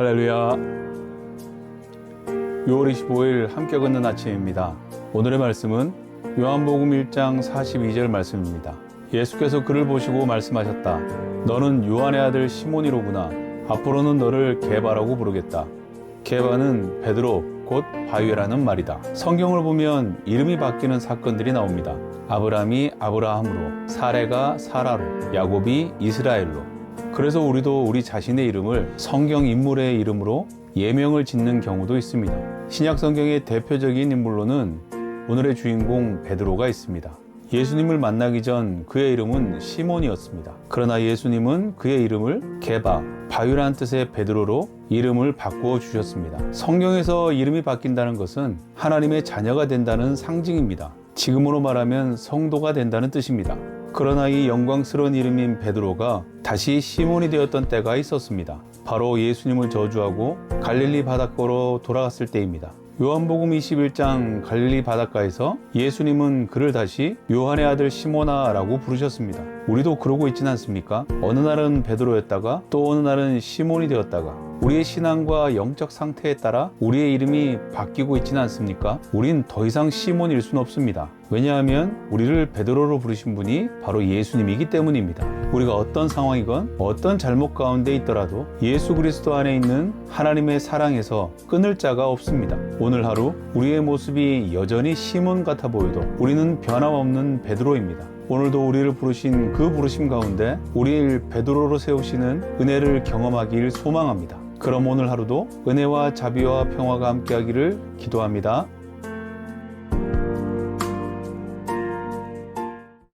할렐루야. 6월 25일 함께 걷는 아침입니다. 오늘의 말씀은 요한복음 1장 42절 말씀입니다. 예수께서 그를 보시고 말씀하셨다. 너는 요한의 아들 시몬이로구나. 앞으로는 너를 게바라고 부르겠다. 게바는 베드로 곧 바위라는 말이다. 성경을 보면 이름이 바뀌는 사건들이 나옵니다. 아브람이 아브라함으로, 사레가 사라로, 야곱이 이스라엘로. 그래서 우리도 우리 자신의 이름을 성경 인물의 이름으로 예명을 짓는 경우도 있습니다. 신약 성경의 대표적인 인물로는 오늘의 주인공 베드로가 있습니다. 예수님을 만나기 전 그의 이름은 시몬이었습니다. 그러나 예수님은 그의 이름을 게바, 바위라는 뜻의 베드로로 이름을 바꾸어 주셨습니다. 성경에서 이름이 바뀐다는 것은 하나님의 자녀가 된다는 상징입니다. 지금으로 말하면 성도가 된다는 뜻입니다. 그러나 이 영광스러운 이름인 베드로가 다시 시몬이 되었던 때가 있었습니다. 바로 예수님을 저주하고 갈릴리 바닷가로 돌아갔을 때입니다. 요한복음 21장 갈릴리 바닷가에서 예수님은 그를 다시 요한의 아들 시모나라고 부르셨습니다. 우리도 그러고 있진 않습니까? 어느 날은 베드로였다가 또 어느 날은 시몬이 되었다가 우리의 신앙과 영적 상태에 따라 우리의 이름이 바뀌고 있지는 않습니까? 우린 더 이상 시몬일 수는 없습니다. 왜냐하면 우리를 베드로로 부르신 분이 바로 예수님이기 때문입니다. 우리가 어떤 상황이건 어떤 잘못 가운데 있더라도 예수 그리스도 안에 있는 하나님의 사랑에서 끊을 자가 없습니다. 오늘 하루 우리의 모습이 여전히 시몬 같아 보여도 우리는 변함없는 베드로입니다. 오늘도 우리를 부르신 그 부르심 가운데 우리를 베드로로 세우시는 은혜를 경험하길 소망합니다. 그럼 오늘 하루도 은혜와 자비와 평화가 함께하기를 기도합니다.